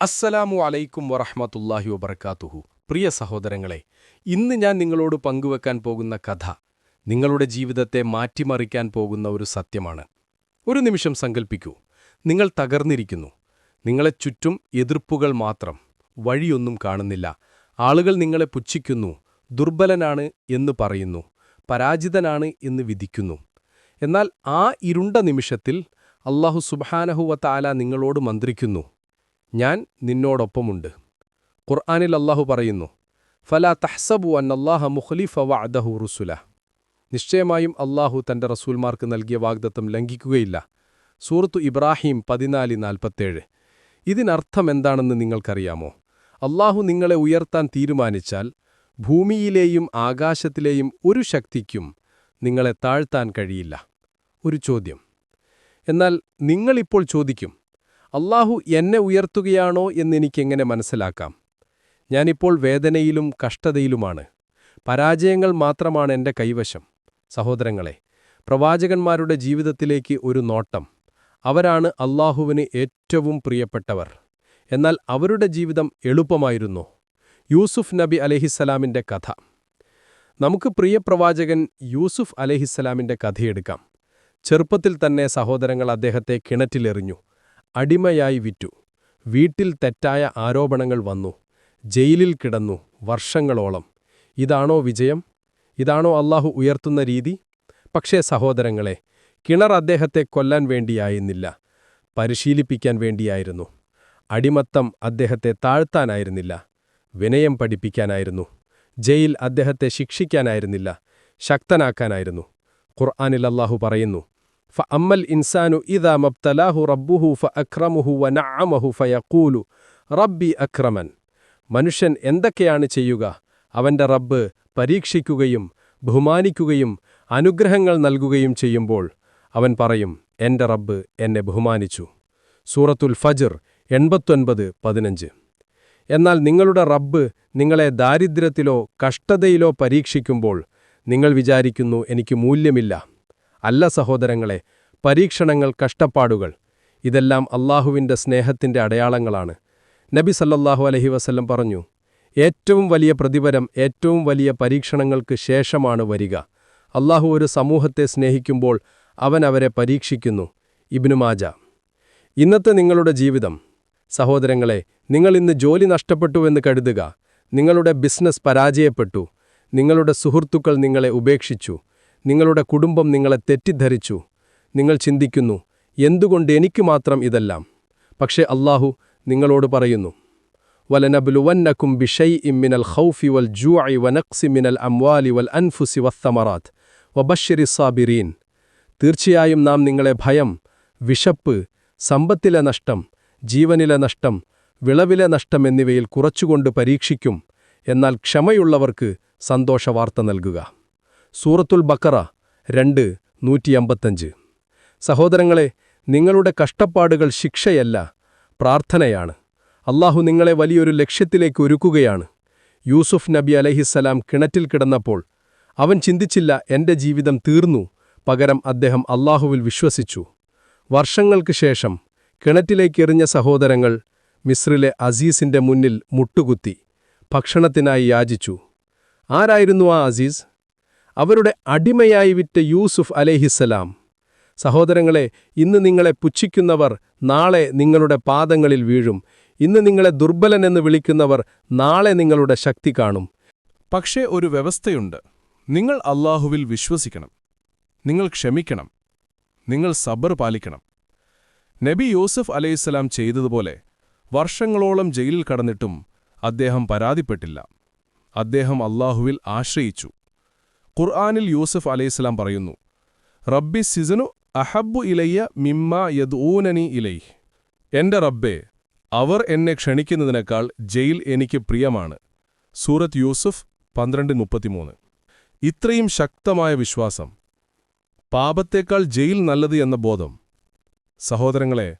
അസ്സലാമു അലൈക്കും വറഹ്മത്തുള്ളാഹി വബർക്കാത്തുഹു പ്രിയ സഹോദരങ്ങളെ ഇന്ന് ഞാൻ നിങ്ങളോട് പങ്കുവെക്കാൻ പോകുന്ന കഥ നിങ്ങളുടെ ജീവിതത്തെ മാറ്റിമറിക്കാൻ പോകുന്ന ഒരു സത്യമാണ്. ഒരു നിമിഷം സങ്കൽപ്പിക്കൂ. നിങ്ങൾ തകർന്നിരിക്കുന്നു. നിങ്ങളെ ചുറ്റും എതിർപ്പുകൾ മാത്രം. വഴിയൊന്നും കാണുന്നില്ല. ആളുകൾ നിങ്ങളെ പുച്ഛിക്കുന്നു. ദുർബലനാണ് എന്ന് പറയുന്നു. പരാജിതനാണ് എന്ന് വിധിക്കുന്നു. എന്നാൽ ആ ഇരുണ്ട നിമിഷത്തിൽ അള്ളാഹു സുബാനഹുവത്താല നിങ്ങളോട് മന്ത്രിക്കുന്നു. ഞാൻ നിന്നോടൊപ്പമുണ്ട്. ഖുർആാനിൽ അള്ളാഹു പറയുന്നു ഫല തഹ്സബു അന്നല്ലാഹ മുഖ്ലിഫ വഅദഹു റുസുല. നിശ്ചയമായും അള്ളാഹു തന്റെ റസൂൽമാർക്ക് നൽകിയ വാഗ്ദത്തം ലംഘിക്കുകയില്ല. സൂറത്തു ഇബ്രാഹിം പതിനാല് നാൽപ്പത്തേഴ്. ഇതിനർത്ഥം എന്താണെന്ന് നിങ്ങൾക്കറിയാമോ? അള്ളാഹു നിങ്ങളെ ഉയർത്താൻ തീരുമാനിച്ചാൽ ഭൂമിയിലെയും ആകാശത്തിലെയും ഒരു ശക്തിക്കും നിങ്ങളെ താഴ്ത്താൻ കഴിയില്ല. ഒരു ചോദ്യം. എന്നാൽ നിങ്ങളിപ്പോൾ ചോദിക്കും അല്ലാഹു എന്നെ ഉയർത്തുകയാണോ എന്നെനിക്കെങ്ങനെ മനസ്സിലാക്കാം? ഞാനിപ്പോൾ വേദനയിലും കഷ്ടതയിലുമാണ്. പരാജയങ്ങൾ മാത്രമാണ് എന്റെ കൈവശം. സഹോദരങ്ങളെ പ്രവാചകന്മാരുടെ ജീവിതത്തിലേക്ക് ഒരു നോട്ടം. അവരാണ് അള്ളാഹുവിന് ഏറ്റവും പ്രിയപ്പെട്ടവർ. എന്നാൽ അവരുടെ ജീവിതം എളുപ്പമായിരുന്നു. യൂസുഫ് നബി അലഹിസ്സലാമിന്റെ കഥ. നമുക്ക് പ്രിയ പ്രവാചകൻ യൂസുഫ് അലഹിസ്സലാമിന്റെ കഥയെടുക്കാം. ചെറുപ്പത്തിൽ തന്നെ സഹോദരങ്ങൾ അദ്ദേഹത്തെ കിണറ്റിലെറിഞ്ഞു. അടിമയായി വിറ്റു. വീട്ടിൽ തെറ്റായ ആരോപണങ്ങൾ വന്നു. ജയിലിൽ കിടന്നു വർഷങ്ങളോളം. ഇതാണോ വിജയം? ഇതാണോ അള്ളാഹു ഉയർത്തുന്ന രീതി? പക്ഷേ സഹോദരങ്ങളെ കിണർ അദ്ദേഹത്തെ കൊല്ലാൻ വേണ്ടിയായിരുന്നില്ല പരിശീലിപ്പിക്കാൻ വേണ്ടിയായിരുന്നു. അടിമത്തം അദ്ദേഹത്തെ താഴ്ത്താനായിരുന്നില്ല വിനയം പഠിപ്പിക്കാനായിരുന്നു. ജയിൽ അദ്ദേഹത്തെ ശിക്ഷിക്കാനായിരുന്നില്ല ശക്തനാക്കാനായിരുന്നു. ഖുർആനിൽ അല്ലാഹു പറയുന്നു ഫ ഇൻസാനു ഇദാ മബ്തലാഹു റബ്ബുഹു ഫ അക്രമുഹു വ നഅമഹു ഫയക്കൂലു റബ്ബി അക്രമൻ. മനുഷ്യൻ എന്തൊക്കെയാണ് ചെയ്യുക? അവന്റെ റബ്ബ് പരീക്ഷിക്കുകയും ബഹുമാനിക്കുകയും അനുഗ്രഹങ്ങൾ നൽകുകയും ചെയ്യുമ്പോൾ അവൻ പറയും എന്റെ റബ്ബ് എന്നെ ബഹുമാനിച്ചു. സൂറത്തുൽ ഫജർ എൺപത്തൊൻപത് പതിനഞ്ച്. എന്നാൽ നിങ്ങളുടെ റബ്ബ് നിങ്ങളെ ദാരിദ്ര്യത്തിലോ കഷ്ടതയിലോ പരീക്ഷിക്കുമ്പോൾ നിങ്ങൾ വിചാരിക്കുന്നു എനിക്ക് മൂല്യമില്ല. അല്ല സഹോദരങ്ങളെ പരീക്ഷണങ്ങൾ കഷ്ടപ്പാടുകൾ ഇതെല്ലാം അള്ളാഹുവിന്റെ സ്നേഹത്തിന്റെ അടയാളങ്ങളാണ്. നബി സല്ലല്ലാഹു അലഹി വസ്ല്ലം പറഞ്ഞു ഏറ്റവും വലിയ പ്രതിഫലം ഏറ്റവും വലിയ പരീക്ഷണങ്ങൾക്ക് ശേഷമാണ് വരിക. അള്ളാഹു ഒരു സമൂഹത്തെ സ്നേഹിക്കുമ്പോൾ അവൻ അവരെ പരീക്ഷിക്കുന്നു. ഇബിനുമാജ ഇന്നത്തെ നിങ്ങളുടെ ജീവിതം സഹോദരങ്ങളെ നിങ്ങൾ ഇന്ന് ജോലി നഷ്ടപ്പെട്ടുവെന്ന് കരുതുക. നിങ്ങളുടെ ബിസിനസ് പരാജയപ്പെട്ടു. നിങ്ങളുടെ സുഹൃത്തുക്കൾ നിങ്ങളെ ഉപേക്ഷിച്ചു. നിങ്ങളുടെ കുടുംബം നിങ്ങളെ തെറ്റിദ്ധരിച്ചു. നിങ്ങൾ ചിന്തിക്കുന്നു എന്തുകൊണ്ട് എനിക്ക് മാത്രം ഇതെല്ലാം? പക്ഷേ അല്ലാഹു നിങ്ങളോട് പറയുന്നു വലനബുലുവന്നക്കും ബിഷൈ ഇമ്മിനൽ ഹൗഫി വൽ ജൂഇ വനക്സി മിനൽ അംവാലി വൽ അൻഫുസി വത്തമറാത്ത് വബഷിരി സാബിറീൻ തീർച്ചയായും നാം നിങ്ങളെ ഭയം വിശപ്പ് സമ്പത്തിലെ നഷ്ടം ജീവനിലെ നഷ്ടം വിളവിലെ നഷ്ടം എന്നിവയിൽ കുറച്ചുകൊണ്ട് പരീക്ഷിക്കും. എന്നാൽ ക്ഷമയുള്ളവർക്ക് സന്തോഷവാർത്ത നൽകുക. സൂറത്തുൽ ബക്കറ രണ്ട് നൂറ്റിയമ്പത്തഞ്ച്. സഹോദരങ്ങളെ നിങ്ങളുടെ കഷ്ടപ്പാടുകൾ ശിക്ഷയല്ല പ്രാർത്ഥനയാണ്. അള്ളാഹു നിങ്ങളെ വലിയൊരു ലക്ഷ്യത്തിലേക്ക് ഒരുക്കുകയാണ്. യൂസുഫ് നബി അലഹിസ്സലാം കിണറ്റിൽ കിടന്നപ്പോൾ അവൻ ചിന്തിച്ചില്ല എന്റെ ജീവിതം തീർന്നു പകരം അദ്ദേഹം അള്ളാഹുവിൽ വിശ്വസിച്ചു. വർഷങ്ങൾക്ക് ശേഷം കിണറ്റിലേക്കെറിഞ്ഞ സഹോദരങ്ങൾ മിസ്രിലെ അസീസിന്റെ മുന്നിൽ മുട്ടുകുത്തി ഭക്ഷണത്തിനായി യാചിച്ചു. ആരായിരുന്നു ആ അസീസ്? അവരുടെ അടിമയായി വിറ്റ യൂസുഫ് അലേഹിസ്സലാം. സഹോദരങ്ങളെ ഇന്ന് നിങ്ങളെ പുച്ഛിക്കുന്നവർ നാളെ നിങ്ങളുടെ പാദങ്ങളിൽ വീഴും. ഇന്ന് നിങ്ങളെ ദുർബലനെന്ന് വിളിക്കുന്നവർ നാളെ നിങ്ങളുടെ ശക്തി കാണും. പക്ഷേ ഒരു വ്യവസ്ഥയുണ്ട്. നിങ്ങൾ അള്ളാഹുവിൽ വിശ്വസിക്കണം. നിങ്ങൾ ക്ഷമിക്കണം. നിങ്ങൾ സബർ പാലിക്കണം. നബി യൂസഫ് അലൈഹിസ്സലാം ചെയ്തതുപോലെ വർഷങ്ങളോളം ജയിലിൽ കടന്നിട്ടും അദ്ദേഹം പരാതിപ്പെട്ടില്ല. അദ്ദേഹം അള്ളാഹുവിൽ ആശ്രയിച്ചു. ഖുർആാനിൽ യൂസഫ് അലൈഹിസ്സലാം പറയുന്നു റബ്ബി സിസനു അഹബ്ബു ഇലയ്യ മിമ്മ യദ്ഊനനി ഇലൈ എന്റെ റബ്ബേ അവർ എന്നെ ക്ഷണിക്കുന്നതിനേക്കാൾ ജയിൽ എനിക്ക് പ്രിയമാണ്. സൂറത്ത് യൂസുഫ് പന്ത്രണ്ട് മുപ്പത്തിമൂന്ന്. ഇത്രയും ശക്തമായ വിശ്വാസം പാപത്തേക്കാൾ ജയിൽ നല്ലത് എന്ന ബോധം. സഹോദരങ്ങളെ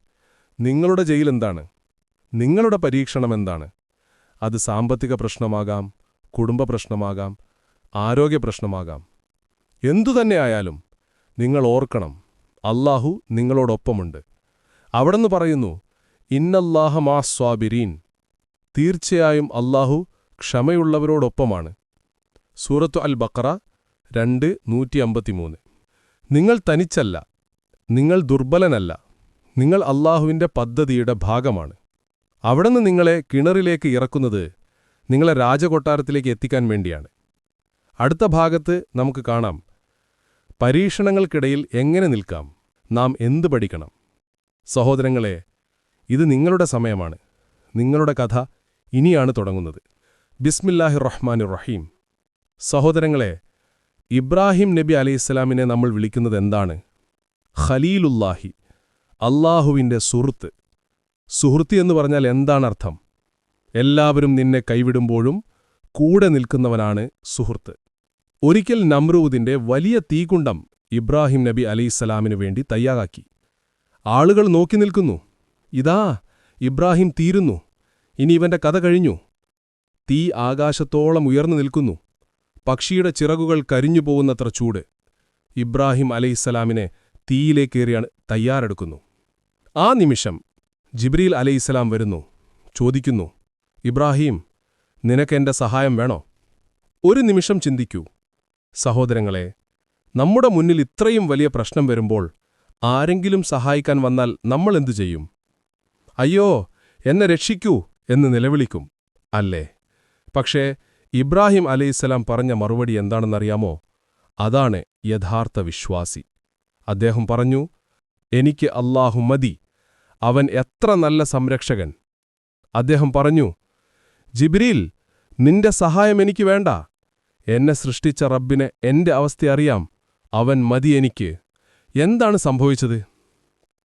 നിങ്ങളുടെ ജയിൽ എന്താണ്? നിങ്ങളുടെ പരീക്ഷണം എന്താണ്? അത് സാമ്പത്തിക പ്രശ്നമാകാം കുടുംബ പ്രശ്നമാകാം ആരോഗ്യ എന്തുതന്നെയായാലും എന്തുതന്നെ നിങ്ങൾ ഓർക്കണം അല്ലാഹു നിങ്ങളോടൊപ്പമുണ്ട്. അവിടെന്ന് പറയുന്നു ഇന്നല്ലാഹ മാ സ്വാബിരീൻ. തീർച്ചയായും അല്ലാഹു ക്ഷമയുള്ളവരോടൊപ്പമാണ്. സൂറത്തു അൽ ബക്കറ രണ്ട് നൂറ്റി അമ്പത്തിമൂന്ന് നിങ്ങൾ തനിച്ചല്ല നിങ്ങൾ ദുർബലനല്ല നിങ്ങൾ അല്ലാഹുവിന്റെ പദ്ധതിയുടെ ഭാഗമാണ്. അവിടുന്ന് നിങ്ങളെ കിണറിലേക്ക് ഇറക്കുന്നത് നിങ്ങളെ രാജകൊട്ടാരത്തിലേക്ക് എത്തിക്കാൻ വേണ്ടിയാണ്. അടുത്ത ഭാഗത്ത് നമുക്ക് കാണാം. പരീക്ഷണങ്ങൾക്കിടയിൽ എങ്ങനെ നിൽക്കാം? നാം എന്ത് പഠിക്കണം? സഹോദരങ്ങളെ ഇത് നിങ്ങളുടെ സമയമാണ്. നിങ്ങളുടെ കഥ ഇനിയാണ് തുടങ്ങുന്നത്. ബിസ്മില്ലാഹി റഹ്മാൻ റഹീം സഹോദരങ്ങളെ ഇബ്രാഹിം നബി അലൈഹിസ്സലാമിനെ നമ്മൾ വിളിക്കുന്നത് എന്താണ്? ഖലീലുല്ലാഹി അള്ളാഹുവിന്റെ സുഹൃത്ത്. സുഹൃത്ത് എന്ന് പറഞ്ഞാൽ എന്താണ് അർത്ഥം? എല്ലാവരും നിന്നെ കൈവിടുമ്പോഴും കൂടെ നിൽക്കുന്നവനാണ് സുഹൃത്ത്. ഒരിക്കൽ നമ്രൂദിന്റെ വലിയ തീകുണ്ടം ഇബ്രാഹിം നബി അലിസ്സലാമിനു വേണ്ടി തയ്യാറാക്കി. ആളുകൾ നോക്കി നിൽക്കുന്നു. ഇതാ ഇബ്രാഹിം തീരുന്നു. ഇനി ഇവന്റെ കഥ കഴിഞ്ഞു. തീ ആകാശത്തോളം ഉയർന്നു നിൽക്കുന്നു. പക്ഷിയുടെ ചിറകുകൾ കരിഞ്ഞു പോകുന്നത്ര ചൂട്. ഇബ്രാഹിം അലൈഹിസ്സലാമിനെ തീയിലേക്കേറിയാണ് തയ്യാറെടുക്കുന്നു. ആ നിമിഷം ജിബ്രീൽ അലൈഹിസ്സലാം വരുന്നു. ചോദിക്കുന്നു ഇബ്രാഹിം നിനക്കെന്റെ സഹായം വേണോ? ഒരു നിമിഷം ചിന്തിക്കൂ. സഹോദരങ്ങളെ നമ്മുടെ മുന്നിൽ ഇത്രയും വലിയ പ്രശ്നം വരുമ്പോൾ ആരെങ്കിലും സഹായിക്കാൻ വന്നാൽ നമ്മൾ എന്തു ചെയ്യും? അയ്യോ എന്നെ രക്ഷിക്കൂ എന്ന് നിലവിളിക്കും അല്ലേ? പക്ഷേ ഇബ്രാഹിം അലൈഹിസ്സലാം പറഞ്ഞ മറുപടി എന്താണെന്നറിയാമോ? അതാണ് യഥാർത്ഥ വിശ്വാസി. അദ്ദേഹം പറഞ്ഞു എനിക്ക് അല്ലാഹു മതി അവൻ എത്ര നല്ല സംരക്ഷകൻ. അദ്ദേഹം പറഞ്ഞു ജിബ്രീൽ നിന്റെ സഹായം എനിക്ക് വേണ്ട. എന്നെ സൃഷ്ടിച്ച റബ്ബിനെ എന്റെ അവസ്ഥ അറിയാം. അവൻ മതി എനിക്ക്. എന്താണ് സംഭവിച്ചത്?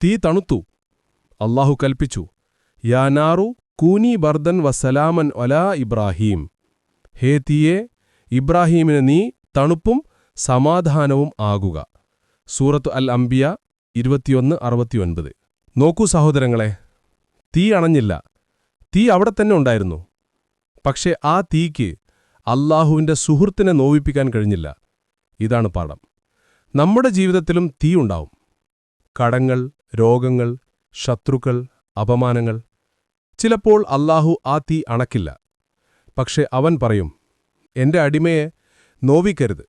തീ തണുത്തു. അള്ളാഹു കൽപ്പിച്ചു. യാനാറു കൂനി ബർദൻ വസലാമൻ ഒലാ ഇബ്രാഹീം. ഹേ തീയെ ഇബ്രാഹീമിന് നീ തണുപ്പും സമാധാനവും ആകുക. സൂറത്ത് അൽ അംബിയ ഇരുപത്തിയൊന്ന് അറുപത്തിയൊൻപത്. നോക്കൂ സഹോദരങ്ങളെ തീ അണഞ്ഞില്ല. തീ അവിടെ തന്നെ ഉണ്ടായിരുന്നു. പക്ഷേ ആ തീക്ക് അല്ലാഹുവിന്റെ സുഹൃത്തിനെ നോവിപ്പിക്കാൻ കഴിഞ്ഞില്ല. ഇതാണ് പാഠം. നമ്മുടെ ജീവിതത്തിലും തീ ഉണ്ടാവും. കടങ്ങൾ രോഗങ്ങൾ ശത്രുക്കൾ അപമാനങ്ങൾ ചിലപ്പോൾ അല്ലാഹു ആ തീ അണക്കില്ല. പക്ഷെ അവൻ പറയും എന്റെ അടിമയെ നോവിക്കരുത്.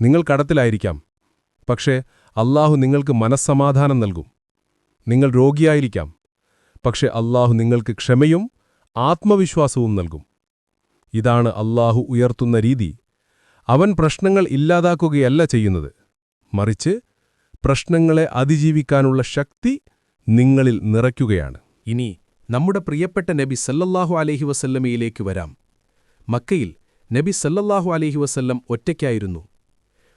നിങ്ങൾ കടത്തിലായിരിക്കാം. പക്ഷേ അല്ലാഹു നിങ്ങൾക്ക് മനസ്സമാധാനം നൽകും. നിങ്ങൾ രോഗിയായിരിക്കാം. പക്ഷെ അല്ലാഹു നിങ്ങൾക്ക് ക്ഷമയും ആത്മവിശ്വാസവും നൽകും. ഇതാണ് അള്ളാഹു ഉയർത്തുന്ന രീതി. അവൻ പ്രശ്നങ്ങൾ ഇല്ലാതാക്കുകയല്ല ചെയ്യുന്നത്. മറിച്ച് പ്രശ്നങ്ങളെ അതിജീവിക്കാനുള്ള ശക്തി നിങ്ങളിൽ നിറയ്ക്കുകയാണ്. ഇനി നമ്മുടെ പ്രിയപ്പെട്ട നബി സല്ലല്ലാഹു അലഹി വസല്ലമയിലേക്ക് വരാം. മക്കയിൽ നബി സല്ലല്ലാഹു അലഹി വസല്ലം ഒറ്റയ്ക്കായിരുന്നു.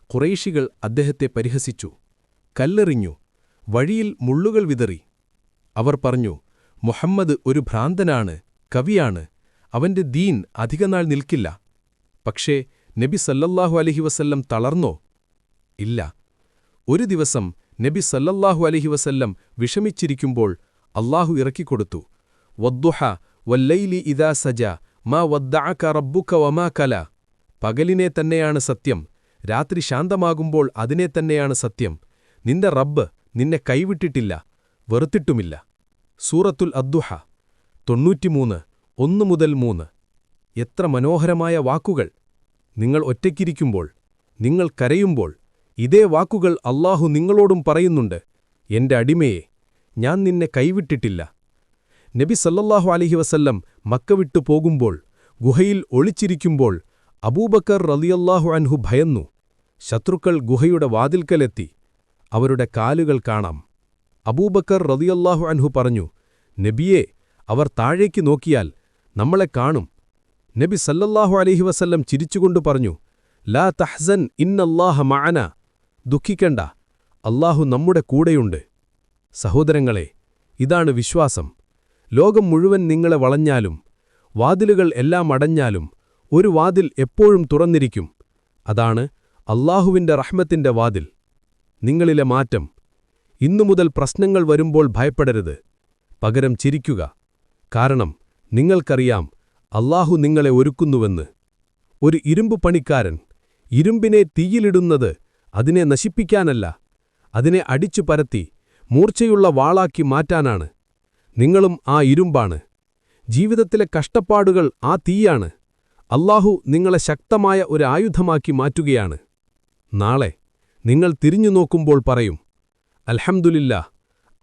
കുറേശികൾ അദ്ദേഹത്തെ പരിഹസിച്ചു. കല്ലെറിഞ്ഞു. വഴിയിൽ മുള്ളുകൾ വിതറി. അവർ പറഞ്ഞു മുഹമ്മദ് ഒരു ഭ്രാന്തനാണ് കവിയാണ്. അവന്റെ ദീൻ അധികനാൾ നിൽക്കില്ല. പക്ഷേ നബി സല്ലല്ലാഹു അലഹി വസല്ലം തളർന്നോ? ഇല്ല. ഒരു ദിവസം നബി സല്ലല്ലാഹു അലഹി വസല്ലം വിഷമിച്ചിരിക്കുമ്പോൾ അള്ളാഹു ഇറക്കിക്കൊടുത്തു. വദ്ദുഹ വല്ലൈലി ഇദാ സജ മാ വദ്ദാക്ക റബ്ബുക വമാ കല. പകലിനെ തന്നെയാണ് സത്യം. രാത്രി ശാന്തമാകുമ്പോൾ അതിനെ തന്നെയാണ് സത്യം. നിന്റെ റബ്ബ് നിന്നെ കൈവിട്ടിട്ടില്ല വെറുത്തിട്ടുമില്ല. സൂറത്തുൽ അദ്ദുഹ തൊണ്ണൂറ്റിമൂന്ന്. ഒന്നു മുതൽ മൂന്ന്. എത്ര മനോഹരമായ വാക്കുകൾ. നിങ്ങൾ ഒറ്റയ്ക്കിരിക്കുമ്പോൾ നിങ്ങൾ കരയുമ്പോൾ ഇതേ വാക്കുകൾ അള്ളാഹു നിങ്ങളോടും പറയുന്നുണ്ട്. എന്റെ അടിമയെ ഞാൻ നിന്നെ കൈവിട്ടിട്ടില്ല. നബി സല്ലല്ലാഹു അലഹി വസല്ലം മക്ക വിട്ടു പോകുമ്പോൾ ഗുഹയിൽ ഒളിച്ചിരിക്കുമ്പോൾ അബൂബക്കർ റലിയല്ലാഹു അൻഹു ഭയന്നു. ശത്രുക്കൾ ഗുഹയുടെ വാതിൽക്കലെത്തി. അവരുടെ കാലുകൾ കാണാം. അബൂബക്കർ റതിയല്ലാഹു അൻഹു പറഞ്ഞു നബിയെ അവർ താഴേക്ക് നോക്കിയാൽ നമ്മളെ കാണും. നബി സല്ലല്ലാഹു അലഹി വസല്ലം ചിരിച്ചുകൊണ്ട് പറഞ്ഞു ലാ തഹ്സൻ ഇന്നല്ലാഹ മാന ദുഃഖിക്കണ്ട അല്ലാഹു നമ്മുടെ കൂടെയുണ്ട്. സഹോദരങ്ങളെ ഇതാണ് വിശ്വാസം. ലോകം മുഴുവൻ നിങ്ങളെ വളഞ്ഞാലും വാതിലുകൾ എല്ലാം അടഞ്ഞാലും ഒരു വാതിൽ എപ്പോഴും തുറന്നിരിക്കും. അതാണ് അല്ലാഹുവിന്റെ റഹ്മത്തിന്റെ വാതിൽ. നിങ്ങളിലെ മാറ്റം. ഇന്നുമുതൽ പ്രശ്നങ്ങൾ വരുമ്പോൾ ഭയപ്പെടരുത്. പകരം ചിരിക്കുക. കാരണം നിങ്ങൾക്കറിയാം അല്ലാഹു നിങ്ങളെ ഒരുക്കുന്നുവെന്ന്. ഒരു ഇരുമ്പ് പണിക്കാരൻ ഇരുമ്പിനെ തീയിലിടുന്നത് അതിനെ നശിപ്പിക്കാനല്ല അതിനെ അടിച്ചു പരത്തി മൂർച്ചയുള്ള വാളാക്കി മാറ്റാനാണ്. നിങ്ങളും ആ ഇരുമ്പാണ്. ജീവിതത്തിലെ കഷ്ടപ്പാടുകൾ ആ തീയാണ്. അല്ലാഹു നിങ്ങളെ ശക്തമായ ഒരു ആയുധമാക്കി മാറ്റുകയാണ്. നാളെ നിങ്ങൾ തിരിഞ്ഞു നോക്കുമ്പോൾ പറയും അൽഹംദുലില്ല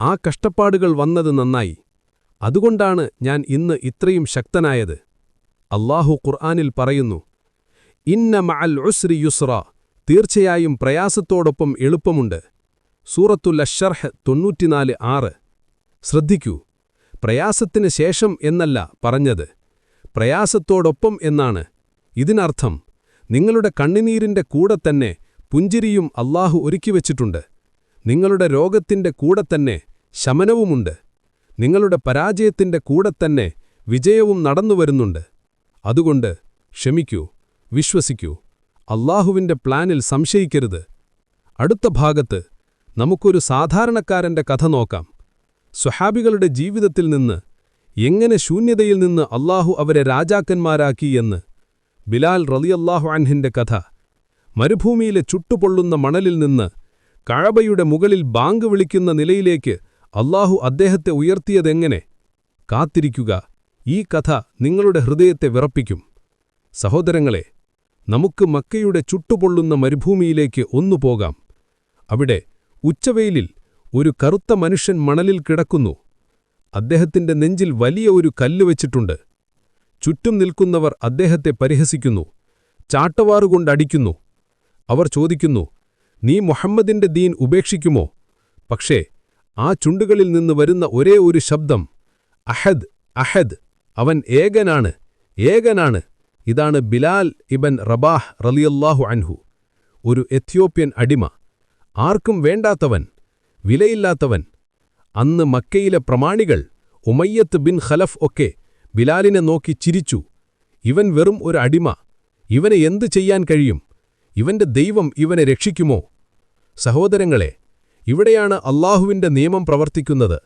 ആ കഷ്ടപ്പാടുകൾ വന്നത് നന്നായി. അതുകൊണ്ടാണ് ഞാൻ ഇന്ന് ഇത്രയും ശക്തനായത്. അള്ളാഹു ഖുർആാനിൽ പറയുന്നു ഇന്ന മഅൽ ഉസ്രി യുസ്ര തീർച്ചയായും പ്രയാസത്തോടൊപ്പം എളുപ്പമുണ്ട്. സൂറത്തുൽ അഷർഹ് തൊണ്ണൂറ്റിനാല് ആറ്. ശ്രദ്ധിക്കൂ പ്രയാസത്തിന് ശേഷം എന്നല്ല പറഞ്ഞത്. പ്രയാസത്തോടൊപ്പം എന്നാണ്. ഇതിനർത്ഥം നിങ്ങളുടെ കണ്ണിനീരിന്റെ കൂടെ തന്നെ പുഞ്ചിരിയും അള്ളാഹു ഒരുക്കിവച്ചിട്ടുണ്ട് നിങ്ങളുടെ രോഗത്തിന്റെ കൂടെ തന്നെ ശമനവുമുണ്ട്. നിങ്ങളുടെ പരാജയത്തിന്റെ കൂടെ തന്നെ വിജയവും നടന്നുവരുന്നുണ്ട് അതുകൊണ്ട് ക്ഷമിക്കൂ വിശ്വസിക്കൂ. അല്ലാഹുവിന്റെ പ്ലാനിൽ സംശയിക്കരുത്. അടുത്ത ഭാഗത്ത് നമുക്കൊരു സാധാരണക്കാരന്റെ കഥ നോക്കാം. സ്വഹാബികളുടെ ജീവിതത്തിൽ നിന്ന് എങ്ങനെ ശൂന്യതയിൽ നിന്ന് അള്ളാഹു അവരെ രാജാക്കന്മാരാക്കി എന്ന് ബിലാൽ റലിയല്ലാഹു അൻഹിന്റെ കഥ മരുഭൂമിയിലെ ചുട്ടുപൊള്ളുന്ന മണലിൽ നിന്ന് കഴബയുടെ മുകളിൽ ബാങ്ക് വിളിക്കുന്ന നിലയിലേക്ക് അല്ലാഹു അദ്ദേഹത്തെ ഉയർത്തിയതെങ്ങനെ? കാത്തിരിക്കുക. ഈ കഥ നിങ്ങളുടെ ഹൃദയത്തെ വിറപ്പിക്കും. സഹോദരങ്ങളെ നമുക്ക് മക്കയുടെ ചുട്ടുപൊള്ളുന്ന മരുഭൂമിയിലേക്ക് ഒന്നു പോകാം. അവിടെ ഉച്ചവെയിലിൽ ഒരു കറുത്ത മനുഷ്യൻ മണലിൽ കിടക്കുന്നു. അദ്ദേഹത്തിന്റെ നെഞ്ചിൽ വലിയ ഒരു കല്ല് വെച്ചിട്ടുണ്ട്. ചുറ്റും നിൽക്കുന്നവർ അദ്ദേഹത്തെ പരിഹസിക്കുന്നു. ചാട്ടവാറുകൊണ്ടടിക്കുന്നു അവർ ചോദിക്കുന്നു നീ മുഹമ്മദിന്റെ ദീൻ ഉപേക്ഷിക്കുമോ? പക്ഷേ ആ ചുണ്ടുകളിൽ നിന്ന് വരുന്ന ഒരേ ഒരു ശബ്ദം അഹദ് അഹദ് അവൻ ഏകനാണ് ഏകനാണ്. ഇതാണ് ബിലാൽ ഇബൻ റബാഹ് റലിയല്ലാഹു അൻഹു. ഒരു എത്യോപ്യൻ അടിമ ആർക്കും വേണ്ടാത്തവൻ വിലയില്ലാത്തവൻ. അന്ന് മക്കയിലെ പ്രമാണികൾ ഉമയ്യത്ത് ബിൻ ഖലഫ് ഒക്കെ ബിലാലിനെ നോക്കി ചിരിച്ചു. ഇവൻ വെറും ഒരു അടിമ ഇവനെ എന്തു ചെയ്യാൻ കഴിയും? ഇവന്റെ ദൈവം ഇവനെ രക്ഷിക്കുമോ? സഹോദരങ്ങളെ ഇവിടെയാണ് അള്ളാഹുവിന്റെ നിയമം പ്രവർത്തിക്കുന്നത്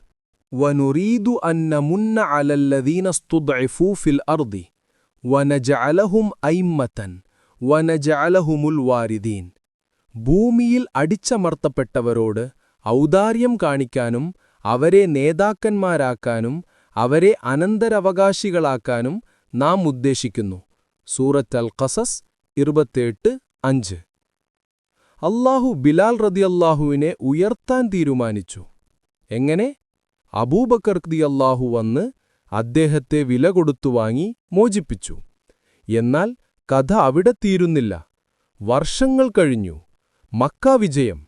ونريد أن نمن على الذين استضعفوا في الأرض ونجعلهم أئمة ونجعلهم الواردين ഭൂമിയിൽ അടിച്ചമർത്തപ്പെട്ടവരോട് ഔദാര്യം കാണിക്കാനും അവരെ നേതാക്കന്മാരാക്കാനും അവരെ അനന്തരവകാശികളാക്കാനും നാം ഉദ്ദേശിക്കുന്നു സൂറത്ത് അൽ ഖസസ് ഇരുപത്തെട്ട് അഞ്ച് അല്ലാഹു ബിലാൽ റദിയല്ലാഹുവിനെ ഉയർത്താൻ തീരുമാനിച്ചു. എങ്ങനെ? അബൂബക്കർ അല്ലാഹു വന്ന് അദ്ദേഹത്തെ വില കൊടുത്തു വാങ്ങി മോചിപ്പിച്ചു. എന്നാൽ കഥ അവിടെ തീരുന്നില്ല. വർഷങ്ങൾ കഴിഞ്ഞു. മക്ക വിജയം.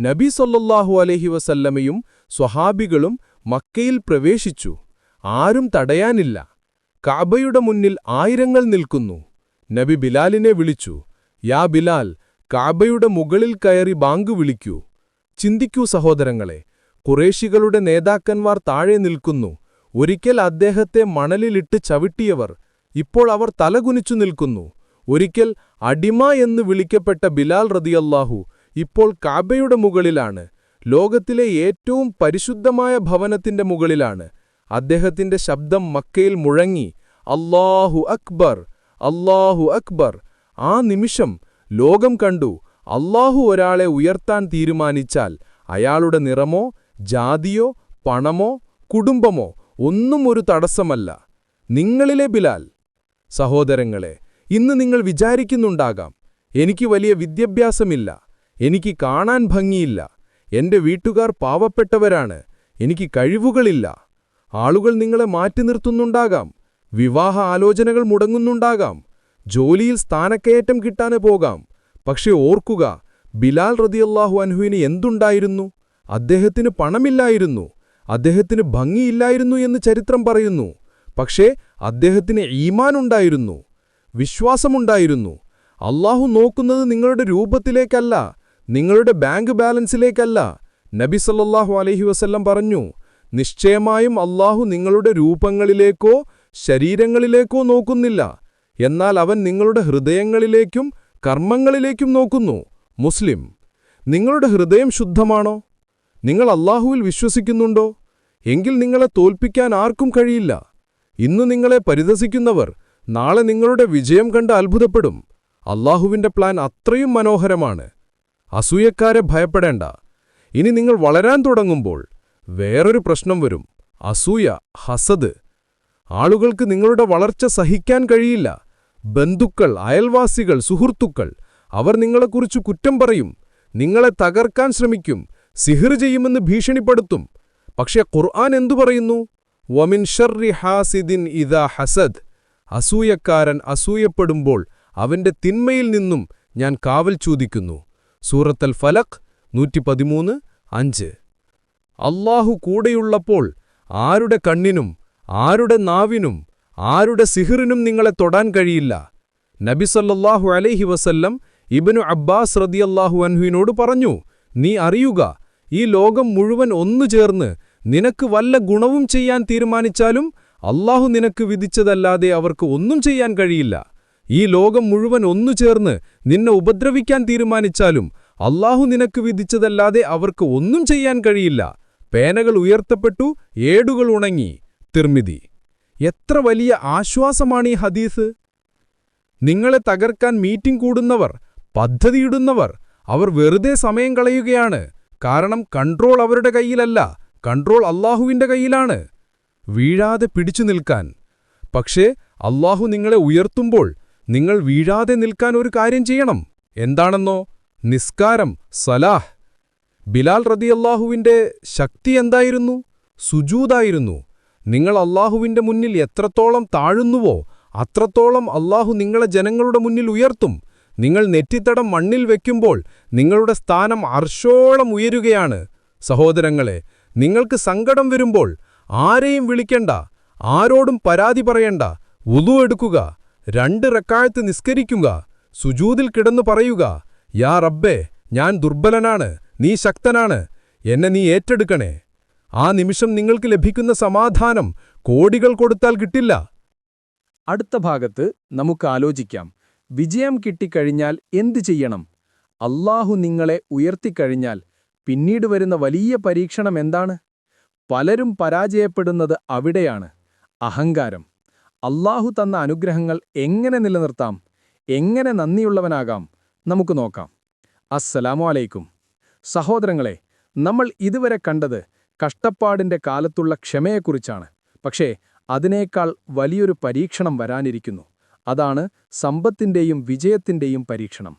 നബി സൊല്ലാഹു അലഹി വസല്ലമയും സ്വഹാബികളും മക്കയിൽ പ്രവേശിച്ചു. ആരും തടയാനില്ല. കാബയുടെ മുന്നിൽ ആയിരങ്ങൾ നിൽക്കുന്നു. നബി ബിലാലിനെ വിളിച്ചു യാ ബിലാൽ കാബയുടെ മുകളിൽ കയറി ബാങ്ക് വിളിക്കൂ. ചിന്തിക്കൂ സഹോദരങ്ങളെ കുറേശികളുടെ നേതാക്കന്മാർ താഴെ നിൽക്കുന്നു. ഒരിക്കൽ അദ്ദേഹത്തെ മണലിലിട്ട് ചവിട്ടിയവർ ഇപ്പോൾ അവർ തലകുനിച്ചു നിൽക്കുന്നു. ഒരിക്കൽ അടിമ എന്ന് വിളിക്കപ്പെട്ട ബിലാൽ റതിയല്ലാഹു ഇപ്പോൾ കാബയുടെ മുകളിലാണ്. ലോകത്തിലെ ഏറ്റവും പരിശുദ്ധമായ ഭവനത്തിന്റെ മുകളിലാണ്. അദ്ദേഹത്തിന്റെ ശബ്ദം മക്കയിൽ മുഴങ്ങി അല്ലാഹു അക്ബർ അല്ലാഹു അക്ബർ. ആ നിമിഷം ലോകം കണ്ടു. അള്ളാഹു ഒരാളെ ഉയർത്താൻ തീരുമാനിച്ചാൽ അയാളുടെ നിറമോ ജാതിയോ പണമോ കുടുംബമോ ഒന്നും ഒരു തടസ്സമല്ല. നിങ്ങളിലെ ബിലാൽ സഹോദരങ്ങളെ ഇന്ന് നിങ്ങൾ വിചാരിക്കുന്നുണ്ടാകാം എനിക്ക് വലിയ വിദ്യാഭ്യാസമില്ല എനിക്ക് കാണാൻ ഭംഗിയില്ല എന്റെ വീട്ടുകാർ പാവപ്പെട്ടവരാണ് എനിക്ക് കഴിവുകളില്ല. ആളുകൾ നിങ്ങളെ മാറ്റി നിർത്തുന്നുണ്ടാകാം വിവാഹ ആലോചനകൾ മുടങ്ങുന്നുണ്ടാകാം ജോലിയിൽ സ്ഥാനക്കയറ്റം കിട്ടാന് പോകാം. പക്ഷെ ഓർക്കുക ബിലാൽ റതിയല്ലാഹു അൻഹുവിന് എന്തുണ്ടായിരുന്നു? അദ്ദേഹത്തിന് പണമില്ലായിരുന്നു. അദ്ദേഹത്തിന് ഭംഗിയില്ലായിരുന്നു എന്ന് ചരിത്രം പറയുന്നു. പക്ഷേ അദ്ദേഹത്തിന് ഈമാനുണ്ടായിരുന്നു. വിശ്വാസമുണ്ടായിരുന്നു. അള്ളാഹു നോക്കുന്നത് നിങ്ങളുടെ രൂപത്തിലേക്കല്ല നിങ്ങളുടെ ബാങ്ക് ബാലൻസിലേക്കല്ല. നബി സല്ലല്ലാഹു അലൈഹി വസല്ലം പറഞ്ഞു നിശ്ചയമായും അള്ളാഹു നിങ്ങളുടെ രൂപങ്ങളിലേക്കോ ശരീരങ്ങളിലേക്കോ നോക്കുന്നില്ല. എന്നാൽ അവൻ നിങ്ങളുടെ ഹൃദയങ്ങളിലേക്കും കർമ്മങ്ങളിലേക്കും നോക്കുന്നു. മുസ്ലിം നിങ്ങളുടെ ഹൃദയം ശുദ്ധമാണോ? നിങ്ങൾ അള്ളാഹുവിൽ വിശ്വസിക്കുന്നുണ്ടോ? എങ്കിൽ നിങ്ങളെ തോൽപ്പിക്കാൻ ആർക്കും കഴിയില്ല. ഇന്ന് നിങ്ങളെ പരിതസിക്കുന്നവർ നാളെ നിങ്ങളുടെ വിജയം കണ്ട് അത്ഭുതപ്പെടും. അള്ളാഹുവിന്റെ പ്ലാൻ അത്രയും മനോഹരമാണ്. അസൂയക്കാരെ ഭയപ്പെടേണ്ട. ഇനി നിങ്ങൾ വളരാൻ തുടങ്ങുമ്പോൾ വേറൊരു പ്രശ്നം വരും. അസൂയ ഹസദ് ആളുകൾക്ക് നിങ്ങളുടെ വളർച്ച സഹിക്കാൻ കഴിയില്ല. ബന്ധുക്കൾ അയൽവാസികൾ സുഹൃത്തുക്കൾ അവർ നിങ്ങളെക്കുറിച്ച് കുറ്റം പറയും. നിങ്ങളെ തകർക്കാൻ ശ്രമിക്കും. സിഹിർ ചെയ്യുമെന്ന് ഭീഷണിപ്പെടുത്തും. പക്ഷേ ഖുർആൻ എന്തു പറയുന്നു? വമിൻ ഷർറി ഹാസിദിൻ ഇദാ ഹസദ്. അസൂയക്കാരൻ അസൂയപ്പെടുമ്പോൾ അവന്റെ തിന്മയിൽ നിന്നും ഞാൻ കാവൽ ചോദിക്കുന്നു. സൂറത്തൽ ഫലഖ് നൂറ്റി പതിമൂന്ന് അഞ്ച്. അള്ളാഹു കൂടെയുള്ളപ്പോൾ ആരുടെ കണ്ണിനും ആരുടെ നാവിനും ആരുടെ സിഹിറിനും നിങ്ങളെ തൊടാൻ കഴിയില്ല. നബിസല്ലാഹു അലൈഹി വസല്ലം ഇബനു അബ്ബാസ് റദിയല്ലാഹു അൻഹുവിനോട് പറഞ്ഞു നീ അറിയുക ഈ ലോകം മുഴുവൻ ഒന്നു ചേർന്ന് നിനക്ക് വല്ല ഗുണവും ചെയ്യാൻ തീരുമാനിച്ചാലും അള്ളാഹു നിനക്ക് വിധിച്ചതല്ലാതെ അവർക്ക് ഒന്നും ചെയ്യാൻ കഴിയില്ല. ഈ ലോകം മുഴുവൻ ഒന്നു ചേർന്ന് നിന്നെ ഉപദ്രവിക്കാൻ തീരുമാനിച്ചാലും അള്ളാഹു നിനക്ക് വിധിച്ചതല്ലാതെ അവർക്ക് ഒന്നും ചെയ്യാൻ കഴിയില്ല. പേനകൾ ഉയർത്തപ്പെട്ടു ഏടുകൾ ഉണങ്ങി. തിർമിതി. എത്ര വലിയ ആശ്വാസമാണ് ഈ ഹദീസ്? നിങ്ങളെ തകർക്കാൻ മീറ്റിംഗ് കൂടുന്നവർ പദ്ധതിയിടുന്നവർ അവർ വെറുതെ സമയം കളയുകയാണ്. കാരണം കൺട്രോൾ അവരുടെ കയ്യിലല്ല കൺട്രോൾ അള്ളാഹുവിന്റെ കയ്യിലാണ്. വീഴാതെ പിടിച്ചു നിൽക്കാൻ. പക്ഷേ അള്ളാഹു നിങ്ങളെ ഉയർത്തുമ്പോൾ നിങ്ങൾ വീഴാതെ നിൽക്കാൻ ഒരു കാര്യം ചെയ്യണം. എന്താണെന്നോ? നിസ്കാരം സലാഹ്. ബിലാൽ റതിയല്ലാഹുവിന്റെ ശക്തി എന്തായിരുന്നു? സുജൂതായിരുന്നു നിങ്ങൾ അള്ളാഹുവിന്റെ മുന്നിൽ എത്രത്തോളം താഴുന്നുവോ അത്രത്തോളം അള്ളാഹു നിങ്ങളെ ജനങ്ങളുടെ മുന്നിൽ ഉയർത്തും. നിങ്ങൾ നെറ്റിത്തടം മണ്ണിൽ വെക്കുമ്പോൾ നിങ്ങളുടെ സ്ഥാനം അർഷോളം ഉയരുകയാണ്. സഹോദരങ്ങളെ നിങ്ങൾക്ക് സങ്കടം വരുമ്പോൾ ആരെയും വിളിക്കണ്ട ആരോടും പരാതി പറയണ്ട. ഉതു എടുക്കുക രണ്ട് റക്കായത്ത് നിസ്കരിക്കുക സുജൂതിൽ കിടന്നു പറയുക യാ റബ്ബേ ഞാൻ ദുർബലനാണ് നീ ശക്തനാണ് എന്നെ നീ ഏറ്റെടുക്കണേ. ആ നിമിഷം നിങ്ങൾക്ക് ലഭിക്കുന്ന സമാധാനം കോടികൾ കൊടുത്താൽ കിട്ടില്ല. അടുത്ത ഭാഗത്ത് നമുക്ക് ആലോചിക്കാം. വിജയം കിട്ടിക്കഴിഞ്ഞാൽ എന്തു ചെയ്യണം? അള്ളാഹു നിങ്ങളെ ഉയർത്തിക്കഴിഞ്ഞാൽ പിന്നീട് വരുന്ന വലിയ പരീക്ഷണം എന്താണ്? പലരും പരാജയപ്പെടുന്നത് അവിടെയാണ്. അഹങ്കാരം. അള്ളാഹു തന്ന അനുഗ്രഹങ്ങൾ എങ്ങനെ നിലനിർത്താം? എങ്ങനെ നന്ദിയുള്ളവനാകാം? നമുക്ക് നോക്കാം. അസ്സലാമു അലൈക്കും. സഹോദരങ്ങളെ നമ്മൾ ഇതുവരെ കണ്ടത് കഷ്ടപ്പാടിന്റെ കാലത്തുള്ള ക്ഷമയെക്കുറിച്ചാണ്. പക്ഷേ അതിനേക്കാൾ വലിയൊരു പരീക്ഷണം വരാനിരിക്കുന്നു. അതാണ് സമ്പത്തിന്റെയും വിജയത്തിന്റെയും പരീക്ഷണം.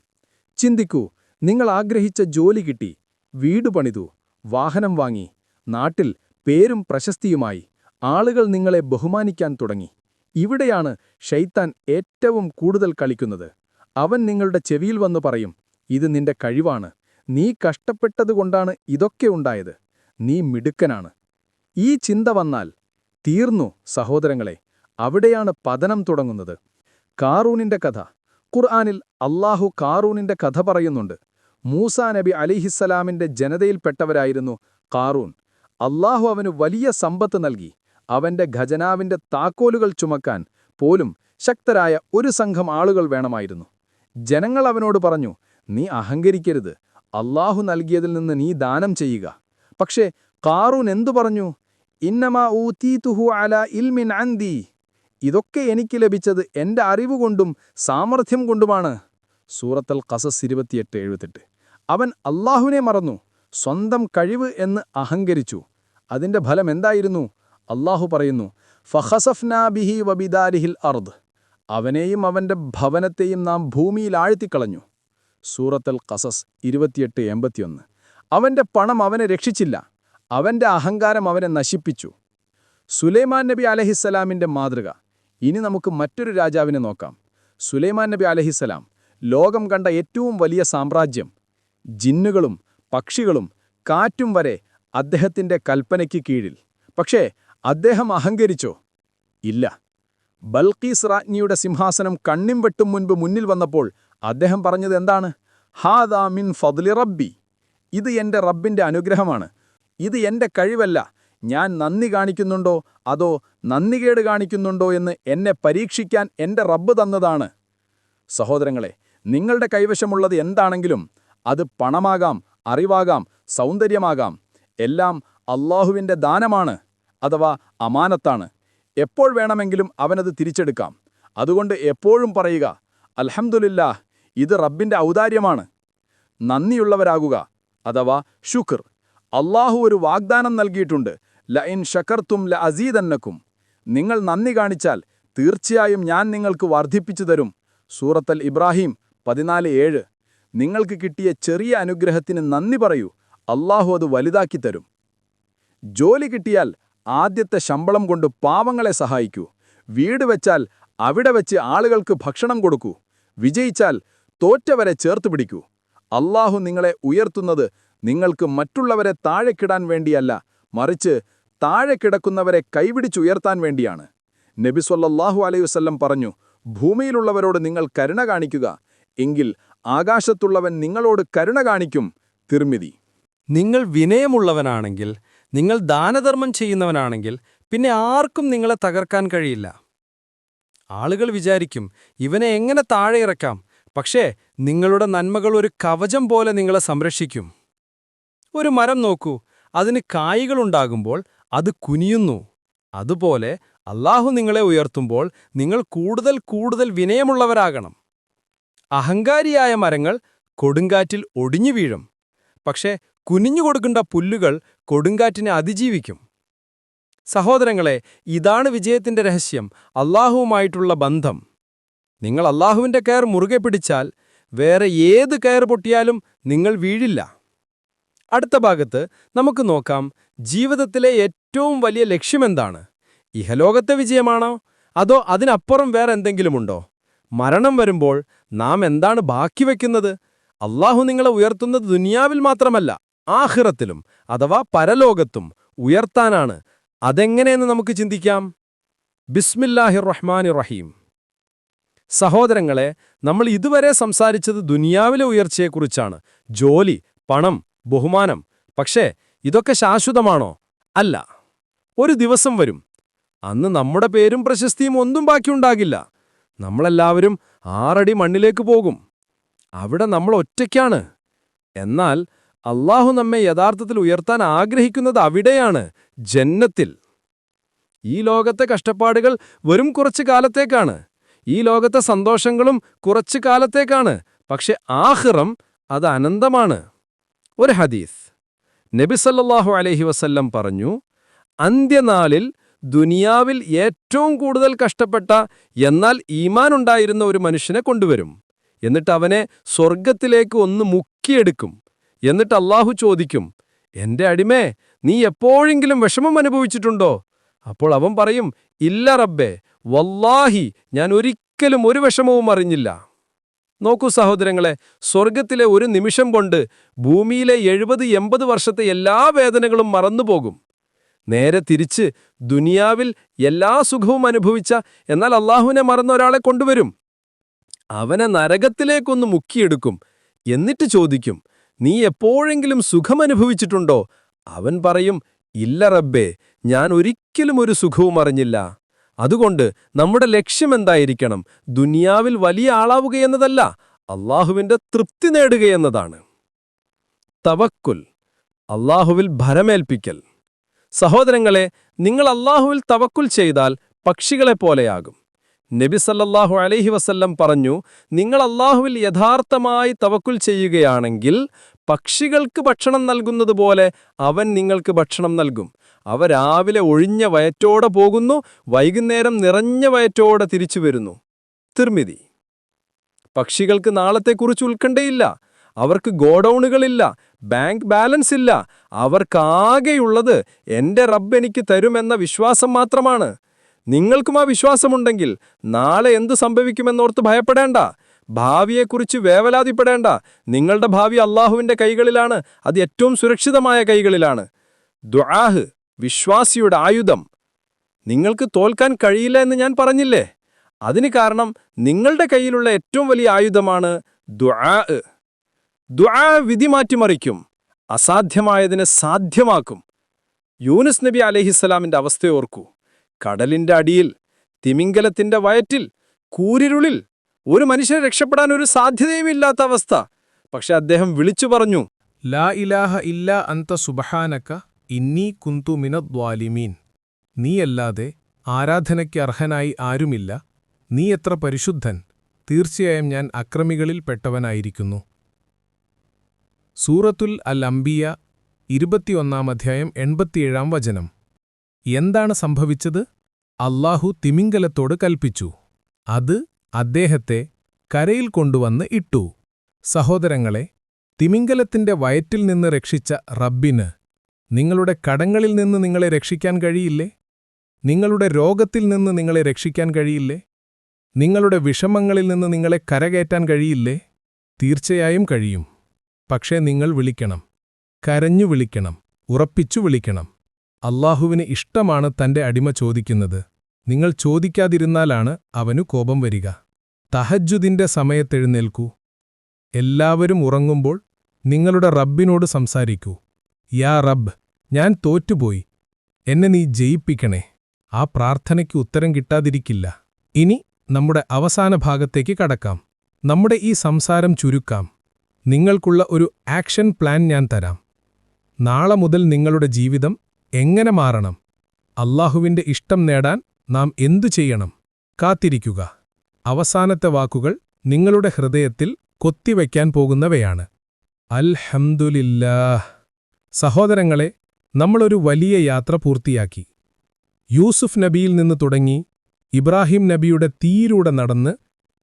ചിന്തിക്കൂ നിങ്ങൾ ആഗ്രഹിച്ച ജോലി കിട്ടി വീട് പണിതു വാഹനം വാങ്ങി നാട്ടിൽ പേരും പ്രശസ്തിയുമായി ആളുകൾ നിങ്ങളെ ബഹുമാനിക്കാൻ തുടങ്ങി. ഇവിടെയാണ് ഷെയ്ത്താൻ ഏറ്റവും കൂടുതൽ കളിക്കുന്നത്. അവൻ നിങ്ങളുടെ ചെവിയിൽ വന്നു പറയും ഇത് നിന്റെ കഴിവാണ്. നീ കഷ്ടപ്പെട്ടതുകൊണ്ടാണ് ഇതൊക്കെ ഉണ്ടായത്. നീ മിടുക്കനാണ്. ഈ ചിന്ത വന്നാൽ തീർന്നു സഹോദരങ്ങളെ. അവിടെയാണ് പതനം തുടങ്ങുന്നത്. കാറൂനിന്റെ കഥ. ഖുർആാനിൽ അള്ളാഹു കാറൂനിന്റെ കഥ പറയുന്നുണ്ട്. മൂസാ നബി അലിഹിസ്സലാമിന്റെ ജനതയിൽപ്പെട്ടവരായിരുന്നു കാറൂൻ. അള്ളാഹു അവന് വലിയ സമ്പത്ത് നൽകി. അവന്റെ ഖജനാവിന്റെ താക്കോലുകൾ ചുമക്കാൻ പോലും ശക്തരായ ഒരു സംഘം ആളുകൾ വേണമായിരുന്നു. ജനങ്ങൾ അവനോട് പറഞ്ഞു നീ അഹങ്കരിക്കരുത്. അള്ളാഹു നൽകിയതിൽ നിന്ന് നീ ദാനം ചെയ്യുക. പക്ഷേ കാറൂൻ എന്തു പറഞ്ഞു? ഇന്നമാ ഊതീതുഹു അല ഇൽമിൻ അന്തി ഇതൊക്കെ എനിക്ക് ലഭിച്ചത് എന്റെ അറിവുകൊണ്ടും സാമർഥ്യം കൊണ്ടുമാണ്. സൂറത്തൽ കസസ് ഇരുപത്തിയെട്ട് എഴുപത്തെട്ട്. അവൻ അള്ളാഹുവിനെ മറന്നു സ്വന്തം കഴിവ് എന്ന് അഹങ്കരിച്ചു. അതിന്റെ ഫലം എന്തായിരുന്നു? അള്ളാഹു പറയുന്നു ഫഹസഫ്നാ ബിഹി വബിദാരിഹിൽ അർദ്. അവനെയും അവന്റെ ഭവനത്തെയും നാം ഭൂമിയിൽ ആഴ്ത്തിക്കളഞ്ഞു സൂറത്തൽ കസസ് ഇരുപത്തിയെട്ട് എൺപത്തിയൊന്ന്. അവന്റെ പണം അവനെ രക്ഷിച്ചില്ല. അവന്റെ അഹങ്കാരം അവനെ നശിപ്പിച്ചു. സുലൈമാൻ നബി അലഹിസ്സലാമിന്റെ മാതൃക. ഇനി നമുക്ക് മറ്റൊരു രാജാവിനെ നോക്കാം. സുലൈമാൻ നബി അലഹിസ്സലാം ലോകം കണ്ട ഏറ്റവും വലിയ സാമ്രാജ്യം. ജിന്നുകളും പക്ഷികളും കാറ്റും വരെ അദ്ദേഹത്തിന്റെ കൽപ്പനയ്ക്ക് കീഴിൽ. പക്ഷേ അദ്ദേഹം അഹങ്കരിച്ചോ? ഇല്ല. ബൽക്കീസ് രാജ്ഞിയുടെ സിംഹാസനം കണ്ണിം വെട്ടും മുൻപ് മുന്നിൽ വന്നപ്പോൾ അദ്ദേഹം പറഞ്ഞത് എന്താണ്? ഹാദാ മിൻ ഫദ്ലി റബ്ബി. ഇത് എന്റെ റബ്ബിന്റെ അനുഗ്രഹമാണ്. ഇത് എന്റെ കഴിവല്ല. ഞാൻ നന്ദി കാണിക്കുന്നുണ്ടോ? അതോ നന്ദികേട് കാണിക്കുന്നുണ്ടോ എന്ന് എന്നെ പരീക്ഷിക്കാൻ എന്റെ റബ്ബ് തന്നതാണ്. സഹോദരങ്ങളെ നിങ്ങളുടെ കൈവശമുള്ളത് എന്താണെങ്കിലും അത് പണമാകാം അറിവാകാം സൗന്ദര്യമാകാം. എല്ലാം അള്ളാഹുവിന്റെ ദാനമാണ് അഥവാ അമാനത്താണ്. എപ്പോൾ വേണമെങ്കിലും അവനത് തിരിച്ചെടുക്കാം. അതുകൊണ്ട് എപ്പോഴും പറയുക അൽഹംദുലില്ലാ ഇത് റബ്ബിന്റെ ഔദാര്യമാണ്. നന്ദിയുള്ളവരാകുക അഥവാ ഷുക്ർ അള്ളാഹു ഒരു വാഗ്ദാനം നൽകിയിട്ടുണ്ട്. ല ഇൻ ഷക്കർത്തും ല അസീദന്നക്കും നിങ്ങൾ നന്ദി കാണിച്ചാൽ തീർച്ചയായും ഞാൻ നിങ്ങൾക്ക് വർദ്ധിപ്പിച്ചു തരും. സൂറത്തൽ ഇബ്രാഹിം പതിനാല് ഏഴ്. നിങ്ങൾക്ക് കിട്ടിയ ചെറിയ അനുഗ്രഹത്തിന് നന്ദി പറയൂ. അള്ളാഹു അത് വലുതാക്കി തരും. ജോലി കിട്ടിയാൽ ആദ്യത്തെ ശമ്പളം കൊണ്ട് പാവങ്ങളെ സഹായിക്കൂ. വീട് വെച്ചാൽ അവിടെ വെച്ച് ആളുകൾക്ക് ഭക്ഷണം കൊടുക്കൂ. വിജയിച്ചാൽ തോറ്റവരെ ചേർത്ത് പിടിക്കൂ. അള്ളാഹു നിങ്ങളെ ഉയർത്തുന്നത് നിങ്ങൾക്ക് മറ്റുള്ളവരെ താഴെ കിടാൻ വേണ്ടിയല്ല മറിച്ച് താഴെ കിടക്കുന്നവരെ കൈപിടിച്ചുയർത്താൻ വേണ്ടിയാണ്. നബി സല്ലല്ലാഹു അലൈഹി വസല്ലം പറഞ്ഞു ഭൂമിയിലുള്ളവരോട് നിങ്ങൾ കരുണ കാണിക്കുക എങ്കിൽ ആകാശത്തുള്ളവൻ നിങ്ങളോട് കരുണ കാണിക്കും. തിർമിതി നിങ്ങൾ വിനയമുള്ളവനാണെങ്കിൽ നിങ്ങൾ ദാനധർമ്മം ചെയ്യുന്നവനാണെങ്കിൽ പിന്നെ ആർക്കും നിങ്ങളെ തകർക്കാൻ കഴിയില്ല. ആളുകൾ വിചാരിക്കും ഇവനെ എങ്ങനെ താഴെ ഇറക്കാം പക്ഷേ നിങ്ങളുടെ നന്മകൾ ഒരു കവചം പോലെ നിങ്ങളെ സംരക്ഷിക്കും. ഒരു മരം നോക്കൂ അതിന് കായ്കളുണ്ടാകുമ്പോൾ അത് കുനിയുന്നു. അതുപോലെ അള്ളാഹു നിങ്ങളെ ഉയർത്തുമ്പോൾ നിങ്ങൾ കൂടുതൽ കൂടുതൽ വിനയമുള്ളവരാകണം. അഹങ്കാരിയായ മരങ്ങൾ കൊടുങ്കാറ്റിൽ ഒടിഞ്ഞു വീഴും. പക്ഷേ കുനിഞ്ഞുകൊടുക്കേണ്ട പുല്ലുകൾ കൊടുങ്കാറ്റിനെ അതിജീവിക്കും. സഹോദരങ്ങളെ ഇതാണ് വിജയത്തിന്റെ രഹസ്യം അള്ളാഹുവുമായിട്ടുള്ള ബന്ധം. നിങ്ങൾ അള്ളാഹുവിന്റെ കയർ മുറുകെ പിടിച്ചാൽ വേറെ ഏത് കയർ പൊട്ടിയാലും നിങ്ങൾ വീഴില്ല. അടുത്ത ഭാഗത്ത് നമുക്ക് നോക്കാം ജീവിതത്തിലെ ഏറ്റവും വലിയ ലക്ഷ്യമെന്താണ് ഇഹലോകത്തെ വിജയമാണോ? അതോ അതിനപ്പുറം വേറെ എന്തെങ്കിലുമുണ്ടോ? മരണം വരുമ്പോൾ നാം എന്താണ് ബാക്കി വയ്ക്കുന്നത് അള്ളാഹു നിങ്ങളെ ഉയർത്തുന്നത് ദുനിയാവിൽ മാത്രമല്ല ആഹിറത്തിലും അഥവാ പരലോകത്തും ഉയർത്താനാണ്. അതെങ്ങനെയെന്ന് നമുക്ക് ചിന്തിക്കാം? ബിസ്മില്ലാഹിർ റഹ്മാൻ റഹീം. സഹോദരങ്ങളെ നമ്മൾ ഇതുവരെ സംസാരിച്ചത് ദുനിയാവിലെ ഉയർച്ചയെക്കുറിച്ചാണ്. ജോലി പണം ബഹുമാനം. പക്ഷേ ഇതൊക്കെ ശാശ്വതമാണോ? അല്ല. ഒരു ദിവസം വരും. അന്ന് നമ്മുടെ പേരും പ്രശസ്തിയും ഒന്നും ബാക്കിയുണ്ടാകില്ല നമ്മളെല്ലാവരും ആറടി മണ്ണിലേക്ക് പോകും. അവിടെ നമ്മൾ ഒറ്റയ്ക്കാണ്. എന്നാൽ അള്ളാഹു നമ്മെ യഥാർത്ഥത്തിൽ ഉയർത്താൻ ആഗ്രഹിക്കുന്നത് അവിടെയാണ് ജന്നത്തിൽ. ഈ ലോകത്തെ കഷ്ടപ്പാടുകൾ വെറും കുറച്ചു കാലത്തേക്കാണ്. ഈ ലോകത്തെ സന്തോഷങ്ങളും കുറച്ചു കാലത്തേക്കാണ്. പക്ഷെ ആഹ്റം അത് അനന്തമാണ്. ഒരു ഹദീസ്. നബി സല്ലല്ലാഹു അലൈഹി വസല്ലം പറഞ്ഞു അന്ത്യനാളിൽ ദുനിയാവിൽ ഏറ്റവും കൂടുതൽ കഷ്ടപ്പെട്ട എന്നാൽ ഈമാൻ ഉണ്ടായിരുന്ന ഒരു മനുഷ്യനെ കൊണ്ടുവരും. എന്നിട്ട് അവനെ സ്വർഗത്തിലേക്ക് ഒന്ന് മുക്കിയെടുക്കും. എന്നിട്ട് അള്ളാഹു ചോദിക്കും എന്റെ അടിമേ നീ എപ്പോഴെങ്കിലും വിഷമം അനുഭവിച്ചിട്ടുണ്ടോ? അപ്പോൾ അവൻ പറയും ഇല്ല റബ്ബേ വല്ലാഹി ഞാൻ ഒരിക്കലും ഒരു വിഷമവും അറിഞ്ഞില്ല. നോക്കൂ സഹോദരങ്ങളെ സ്വർഗത്തിലെ ഒരു നിമിഷം കൊണ്ട് ഭൂമിയിലെ എഴുപത് എൺപത് വർഷത്തെ എല്ലാ വേദനകളും മറന്നുപോകും. നേരെ തിരിച്ച് ദുനിയാവിൽ എല്ലാ സുഖവും അനുഭവിച്ച എന്നാൽ അള്ളാഹുവിനെ മറന്ന ഒരാളെ കൊണ്ടുവരും. അവനെ നരകത്തിലേക്കൊന്ന് മുക്കിയെടുക്കും. എന്നിട്ട് ചോദിക്കും നീ എപ്പോഴെങ്കിലും സുഖമനുഭവിച്ചിട്ടുണ്ടോ അവൻ പറയും ഇല്ല റബ്ബേ ഞാൻ ഒരിക്കലും ഒരു സുഖവും അറിഞ്ഞില്ല. അതുകൊണ്ട് നമ്മുടെ ലക്ഷ്യമെന്തായിരിക്കണം ദുനിയാവിൽ വലിയ ആളാവുകയെന്നതല്ല അള്ളാഹുവിന്റെ തൃപ്തി നേടുകയെന്നതാണ് തവക്കുൽ അള്ളാഹുവിൽ ഭരമേൽപ്പിക്കൽ. സഹോദരങ്ങളെ നിങ്ങൾ അള്ളാഹുവിൽ തവക്കുൽ ചെയ്താൽ പക്ഷികളെ പോലെയാകും. നബി സല്ലല്ലാഹു അലൈഹി വസല്ലം പറഞ്ഞു നിങ്ങൾ അള്ളാഹുവിൽ യഥാർത്ഥമായി തവക്കുൽ ചെയ്യുകയാണെങ്കിൽ പക്ഷികൾക്ക് ഭക്ഷണം നൽകുന്നതുപോലെ അവൻ നിങ്ങൾക്ക് ഭക്ഷണം നൽകും. അവ രാവിലെ ഒഴിഞ്ഞ വയറ്റോടെ പോകുന്നു വൈകുന്നേരം നിറഞ്ഞ വയറ്റോടെ തിരിച്ചു വരുന്നു. തിർമിതി പക്ഷികൾക്ക് നാളത്തെക്കുറിച്ച് ഉത്കണ്ഠയില്ല. അവർക്ക് ഗോഡൗണുകളില്ല. ബാങ്ക് ബാലൻസ് ഇല്ല. അവർക്കാകെയുള്ളത് എന്റെ റബ്ബ് എനിക്ക് തരുമെന്ന വിശ്വാസം മാത്രമാണ്. നിങ്ങൾക്കും ആ വിശ്വാസമുണ്ടെങ്കിൽ നാളെ എന്ത് സംഭവിക്കുമെന്നോർത്ത് ഭയപ്പെടേണ്ട. ഭാവിയെക്കുറിച്ച് വേവലാതിപ്പെടേണ്ട. നിങ്ങളുടെ ഭാവി അള്ളാഹുവിന്റെ കൈകളിലാണ്. അത് ഏറ്റവും സുരക്ഷിതമായ കൈകളിലാണ്. ദുആഹ് വിശ്വാസിയുടെ ആയുധം. നിങ്ങൾക്ക് തോൽക്കാൻ കഴിയില്ല എന്ന് ഞാൻ പറഞ്ഞില്ലേ? അതിന് കാരണം നിങ്ങളുടെ കയ്യിലുള്ള ഏറ്റവും വലിയ ആയുധമാണ് ദുആ. ദുആ വിധി മാറ്റിമറിക്കും. അസാധ്യമായതിനെ സാധ്യമാക്കും. യൂനുസ് നബി അലഹിസ്സലാമിന്റെ അവസ്ഥയോർക്കൂ കടലിന്റെ അടിയിൽ തിമിംഗലത്തിന്റെ വയറ്റിൽ കൂരിരുളിൽ ഒരു മനുഷ്യനെ രക്ഷപ്പെടാൻ ഒരു സാധ്യതയും ഇല്ലാത്ത അവസ്ഥ. പക്ഷെ അദ്ദേഹം വിളിച്ചു പറഞ്ഞു ലാ ഇലാഹ ഇല്ല അന്ത സുബഹാനക്ക ഇന്നി കുന്തു മിനദ്വാലിമീൻ നീയല്ലാതെ ആരാധനയ്ക്ക് അർഹനായി ആരുമില്ല. നീ എത്ര പരിശുദ്ധൻ. തീർച്ചയായും ഞാൻ അക്രമികളിൽ പെട്ടവനായിരിക്കുന്നു. സൂറത്തുൽ അൽ അംബിയ ഇരുപത്തിയൊന്നാം അധ്യായം എൺപത്തിയേഴാം വചനം. എന്താണ് സംഭവിച്ചത്? അല്ലാഹു തിമിംഗലത്തോട് കൽപ്പിച്ചു. അത് അദ്ദേഹത്തെ കരയിൽ കൊണ്ടുവന്ന് ഇട്ടു. സഹോദരങ്ങളെ തിമിംഗലത്തിന്റെ വയറ്റിൽ നിന്ന് രക്ഷിച്ച റബ്ബിന് നിങ്ങളുടെ കടങ്ങളിൽ നിന്ന് നിങ്ങളെ രക്ഷിക്കാൻ കഴിയില്ലേ? നിങ്ങളുടെ രോഗത്തിൽ നിന്ന് നിങ്ങളെ രക്ഷിക്കാൻ കഴിയില്ലേ? നിങ്ങളുടെ വിഷമങ്ങളിൽ നിന്ന് നിങ്ങളെ കരകയറ്റാൻ കഴിയില്ലേ? തീർച്ചയായും കഴിയും. പക്ഷേ നിങ്ങൾ വിളിക്കണം. കരഞ്ഞു വിളിക്കണം. ഉറപ്പിച്ചു വിളിക്കണം. അള്ളാഹുവിന് ഇഷ്ടമാണ് തന്റെ അടിമ ചോദിക്കുന്നത്. നിങ്ങൾ ചോദിക്കാതിരുന്നാലാണ് അവനു കോപം വരിക. തഹജ്ജുദിന്റെ സമയത്തെഴുന്നേൽക്കൂ. എല്ലാവരും ഉറങ്ങുമ്പോൾ നിങ്ങളുടെ റബ്ബിനോട് സംസാരിക്കൂ. യാ റബ്ബ് ഞാൻ തോറ്റുപോയി. എന്നെ നീ ജയിപ്പിക്കണേ. ആ പ്രാർത്ഥനയ്ക്ക് ഉത്തരം കിട്ടാതിരിക്കില്ല. ഇനി നമ്മുടെ അവസാന ഭാഗത്തേക്ക് കടക്കാം. നമ്മുടെ ഈ സംസാരം ചുരുക്കാം. നിങ്ങൾക്കുള്ള ഒരു ആക്ഷൻ പ്ലാൻ ഞാൻ തരാം. നാളെ മുതൽ നിങ്ങളുടെ ജീവിതം എങ്ങനെ മാറണം? അള്ളാഹുവിന്റെ ഇഷ്ടം നേടാൻ നാം എന്തു ചെയ്യണം? കാത്തിരിക്കുക. അവസാനത്തെ വാക്കുകൾ നിങ്ങളുടെ ഹൃദയത്തിൽ കൊത്തിവയ്ക്കാൻ പോകുന്നവയാണ്. അൽഹംദുലില്ലാ സഹോദരങ്ങളെ നമ്മളൊരു വലിയ യാത്ര പൂർത്തിയാക്കി. യൂസുഫ് നബിയിൽ നിന്ന് തുടങ്ങി ഇബ്രാഹിം നബിയുടെ തീയിലൂടെ നടന്ന്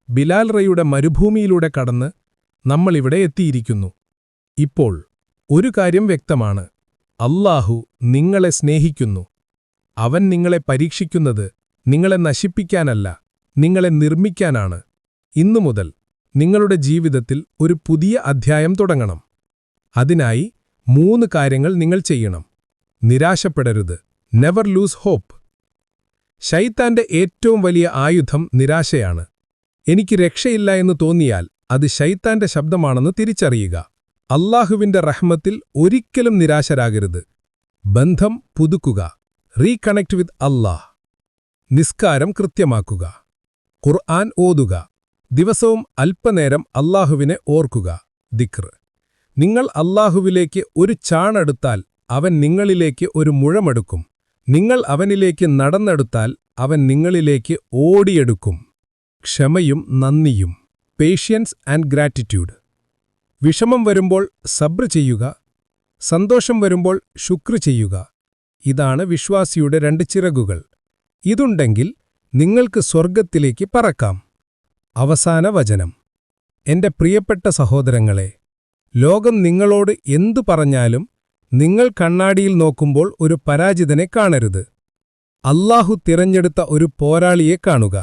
ബിലാൽ റയുടെ മരുഭൂമിയിലൂടെ കടന്ന് നമ്മളിവിടെ എത്തിയിരിക്കുന്നു. ഇപ്പോൾ ഒരു കാര്യം വ്യക്തമാണ്. അല്ലാഹു നിങ്ങളെ സ്നേഹിക്കുന്നു. അവൻ നിങ്ങളെ പരീക്ഷിക്കുന്നത് നിങ്ങളെ നശിപ്പിക്കാനല്ല നിങ്ങളെ നിർമ്മിക്കാനാണ്. ഇന്നു മുതൽ നിങ്ങളുടെ ജീവിതത്തിൽ ഒരു പുതിയ അധ്യായം തുടങ്ങണം. അതിനായി മൂന്ന് കാര്യങ്ങൾ നിങ്ങൾ ചെയ്യണം. നിരാശപ്പെടരുത്. നെവർ ലൂസ് ഹോപ്പ് ശൈത്താന്റെ ഏറ്റവും വലിയ ആയുധം നിരാശയാണ്. എനിക്ക് രക്ഷയില്ല എന്ന് തോന്നിയാൽ അത് ശൈത്താന്റെ ശബ്ദമാണെന്ന് തിരിച്ചറിയുക. അള്ളാഹുവിന്റെ റഹ്മത്തിൽ ഒരിക്കലും നിരാശരാകരുത്. ബന്ധം പുതുക്കുക. റീകണക്ട് വിത്ത് അല്ലാ നിസ്കാരം കൃത്യമാക്കുക. ഖുർആൻ ഓതുക. ദിവസവും അല്പനേരം അള്ളാഹുവിനെ ഓർക്കുക. ദിക്ർ. നിങ്ങൾ അല്ലാഹുവിലേക്ക് ഒരു ചാണെടുത്താൽ അവൻ നിങ്ങളിലേക്ക് ഒരു മുഴമെടുക്കും. നിങ്ങൾ അവനിലേക്ക് നടന്നെടുത്താൽ അവൻ നിങ്ങളിലേക്ക് ഓടിയെടുക്കും. ക്ഷമയും നന്ദിയും. പേഷ്യൻസ് ആൻഡ് ഗ്രാറ്റിറ്റ്യൂഡ് വിഷമം വരുമ്പോൾ സബ്ര ചെയ്യുക. സന്തോഷം വരുമ്പോൾ ശുക്ർ ചെയ്യുക. ഇതാണ് വിശ്വാസിയുടെ രണ്ട് ചിറകുകൾ. ഇതുണ്ടെങ്കിൽ നിങ്ങൾക്ക് സ്വർഗത്തിലേക്ക് പറക്കാം. അവസാന വചനം. എന്റെ പ്രിയപ്പെട്ട സഹോദരങ്ങളെ ലോകം നിങ്ങളോട് എന്തു പറഞ്ഞാലും നിങ്ങൾ കണ്ണാടിയിൽ നോക്കുമ്പോൾ ഒരു പരാജിതനെ കാണരുത്. അല്ലാഹു തിരഞ്ഞെടുത്ത ഒരു പോരാളിയെ കാണുക.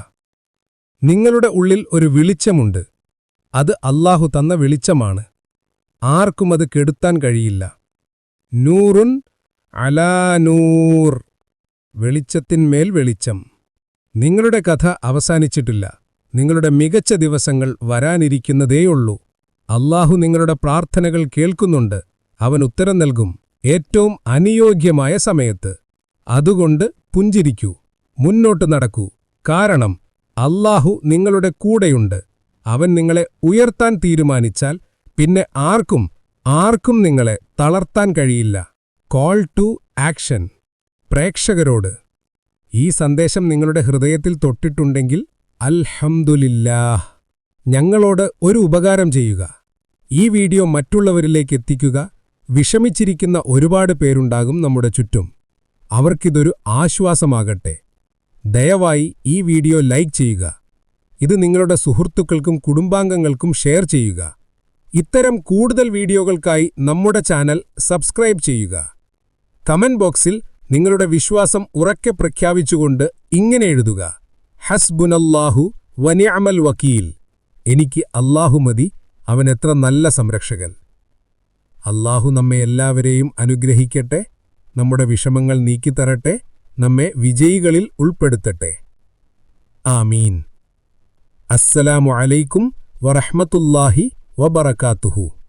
നിങ്ങളുടെ ഉള്ളിൽ ഒരു വിളിച്ചമുണ്ട്. അത് അല്ലാഹു തന്ന വെളിച്ചമാണ്. ആർക്കും അത് കെടുത്താൻ കഴിയില്ല. നൂറുൻ അലാ നൂർ. വെളിച്ചത്തിന്മേൽ വെളിച്ചം. നിങ്ങളുടെ കഥ അവസാനിച്ചിട്ടില്ല. നിങ്ങളുടെ മികച്ച ദിവസങ്ങൾ വരാനിരിക്കുന്നതേയുള്ളൂ. അള്ളാഹു നിങ്ങളുടെ പ്രാർത്ഥനകൾ കേൾക്കുന്നുണ്ട്. അവൻ ഉത്തരം നൽകും. ഏറ്റവും അനുയോഗ്യമായ സമയത്ത്. അതുകൊണ്ട് പുഞ്ചിരിക്കൂ. മുന്നോട്ട് നടക്കൂ. കാരണം അള്ളാഹു നിങ്ങളുടെ കൂടെയുണ്ട്. അവൻ നിങ്ങളെ ഉയർത്താൻ തീരുമാനിച്ചാൽ പിന്നെ ആർക്കും ആർക്കും നിങ്ങളെ തളർത്താൻ കഴിയില്ല. കോൾ ടു ആക്ഷൻ പ്രേക്ഷകരോട് ഈ സന്ദേശം നിങ്ങളുടെ ഹൃദയത്തിൽ തൊട്ടിട്ടുണ്ടെങ്കിൽ അൽഹംദുലില്ലാ ഞങ്ങളോട് ഒരു ഉപകാരം ചെയ്യുക. ഈ വീഡിയോ മറ്റുള്ളവരിലേക്ക് എത്തിക്കുക. വിഷമിച്ചിരിക്കുന്ന ഒരുപാട് പേരുണ്ടാകും നമ്മുടെ ചുറ്റും. അവർക്കിതൊരു ആശ്വാസമാകട്ടെ. ദയവായി ഈ വീഡിയോ ലൈക്ക് ചെയ്യുക. ഇത് നിങ്ങളുടെ സുഹൃത്തുക്കൾക്കും കുടുംബാംഗങ്ങൾക്കും ഷെയർ ചെയ്യുക. ഇത്തരം കൂടുതൽ വീഡിയോകൾക്കായി നമ്മുടെ ചാനൽ സബ്സ്ക്രൈബ് ചെയ്യുക. കമന്റ് ബോക്സിൽ നിങ്ങളുടെ വിശ്വാസം ഉറക്കെ പ്രഖ്യാപിച്ചുകൊണ്ട് ഇങ്ങനെ എഴുതുക. ഹസ്ബുനല്ലാഹു വനിഅമൽ വക്കീൽ. എനിക്ക് അല്ലാഹു മതി അവൻ എത്ര നല്ല സംരക്ഷകൻ. അല്ലാഹു നമ്മെ എല്ലാവരെയും അനുഗ്രഹിക്കട്ടെ നമ്മുടെ വിഷമങ്ങൾ നീക്കിത്തരട്ടെ നമ്മെ വിജയികളിൽ ഉൾപ്പെടുത്തട്ടെ. ആമീൻ. അസ്സലാമു അലൈക്കും വറഹ്മത്തുള്ളാഹി വബറകാതുഹു.